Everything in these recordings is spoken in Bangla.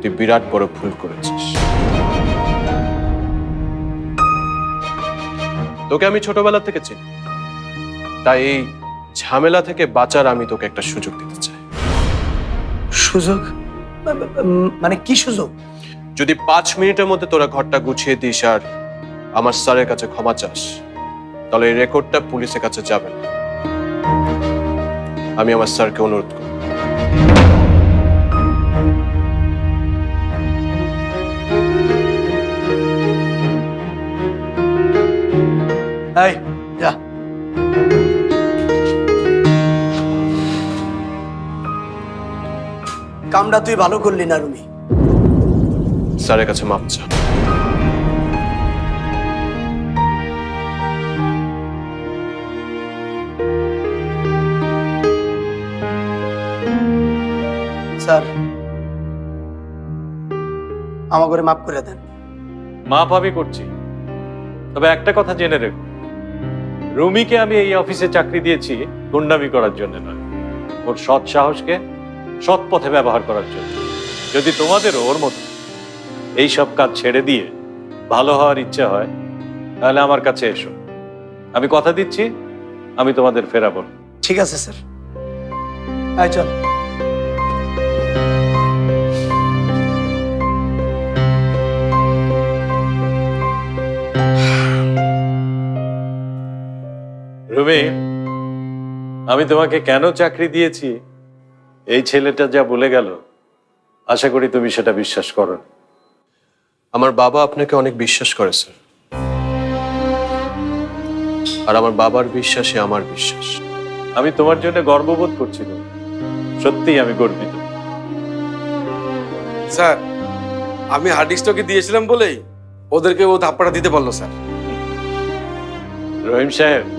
তুই বিরাট বড় ভুল করেছিস। তোকে আমি ছোটবেলা থেকে চিনি। তাই এই ঝামেলা থেকে বাঁচার আমি তোকে একটা সুযোগ দিতে চাই। সুযোগ? মানে কি সুযোগ? যদি পাঁচ মিনিটের মধ্যে তোরা ঘরটা গুছিয়ে দিস আর আমার স্যারের কাছে ক্ষমা চাস তাহলে এই রেকর্ডটা পুলিশের কাছে যাবে না। আমি আমার স্যারকে অনুরোধ করি এই যা। কামটা তুই ভালো করলি না রুমি। স্যারের কাছে মাপ চা স্যার আমার করে মাফ করে দেন। মাপ আমি করছি। তবে একটা কথা জেনে রেখো রুমিকে আমি এই অফিসে চাকরি দিয়েছি গুন্ডামি করার জন্য নয়। ওর সৎ সাহসকে সৎ পথে ব্যবহার করার জন্য। যদি তোমাদেরও ওর মতো এই সব কাজ ছেড়ে দিয়ে ভালো হওয়ার ইচ্ছা হয়, তাহলে আমার কাছে এসো। আমি কথা দিচ্ছি, আমি তোমাদের ফেরাবো। ঠিক আছে, স্যার। চল। রুমি আমি তোমাকে কেন চাকরি দিয়েছি? এই ছেলেটা যা বলে গেল আশা করি তুমি সেটা বিশ্বাস করো না। আমার বাবা আপনাকে অনেক বিশ্বাস করে স্যার। আর আমার বাবার বিশ্বাসই আমার বিশ্বাস। আমি তোমার জন্য গর্ববোধ করছি রুমি। সত্যিই আমি গর্বিত। স্যার আমি হার্ড ডিস্কটাকে দিয়েছিলাম বলেই ওদেরকে ও ধাপ্পাটা দিতে পারল স্যার। রহিম সাহেব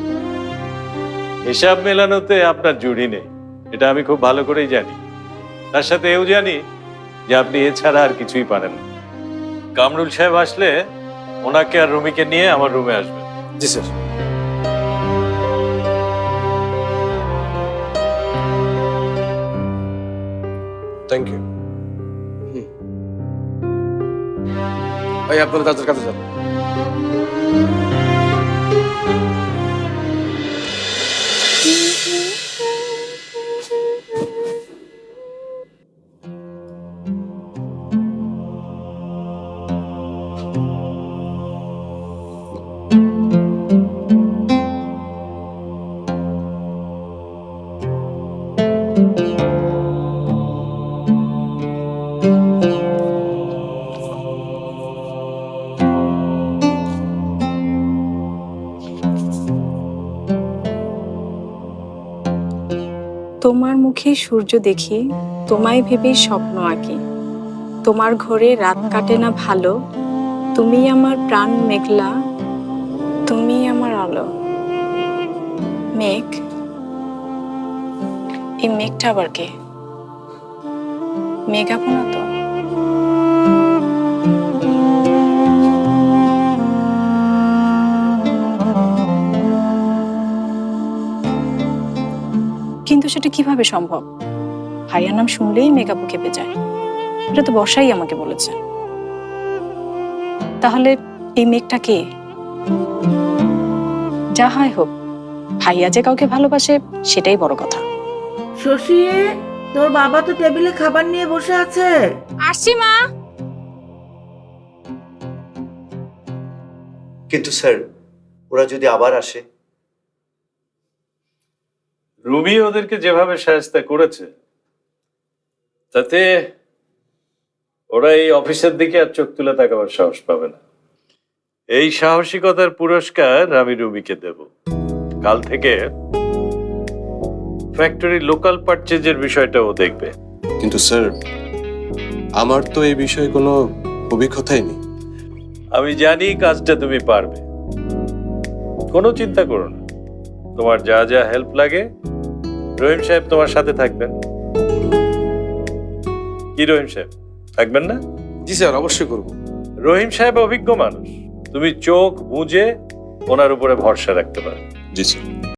হিসাব মেলানোতে আপনার জুড়ি নেই এটা আমি খুব ভালো করেই জানি। তার সাথে এও জানি যে আপনি এছাড়া আর কিছুই পারেন না। কামরুল সাহেব আসলে ওনাকে আর রুমিকে নিয়ে আমার রুমে আসবেন। জি স্যার। থ্যাংক ইউ ভাই আপনাদের চাচার কাছে যান। তোমার মুখে সূর্য দেখি, তোমায় ভেবে স্বপ্ন আঁকি। তোমার ঘরে রাত কাটে না ভালো, তুমি আমার প্রাণ মেঘলা, তুমি আমার আলো। মেঘ? এই মেঘটা আবার কে? মেঘ আপনা তো। সেটা কীভাবে সম্ভব? ভাইয়ার নাম শুনলেই মেকআপও কেঁপে যায়। এটা তো বর্ষাই আমাকে বলেছে। তাহলে এই মেঘটা কে? যা হয় হোক ভাইয়া যে কাউকে ভালোবাসে সেটাই বড় কথা। শশী তোর বাবা তো টেবিলে খাবার নিয়ে বসে আছে। আসছি মা। কিন্তু স্যার ওরা যদি আবার আসে রুমি ওদেরকে যেভাবে সাহায্য করেছে তাতে ওরা এই অফিসের দিকে আর চোখ তুলে তাকাবার সাহস পাবে না। এই সাহসিকতার পুরস্কার আমি রুবিকে দেব। কাল থেকে ফ্যাক্টরি লোকাল পারচেজের বিষয়টা ও দেখবে। কিন্তু স্যার আমার তো এই বিষয়ে কোনো অভিজ্ঞতাই নেই। আমি জানি কাজটা তুমি পারবে। কোনো চিন্তা করো না। তোমার যা যা হেল্প লাগে রহিম সাহেব তোমার সাথে থাকবেন। কি রহিম সাহেব? থাকবেন না? জি স্যার অবশ্যই করব। রহিম সাহেব অভিজ্ঞ মানুষ। তুমি চোখ বুঝে ওনার উপরে ভরসা রাখতে পারো। জি স্যার।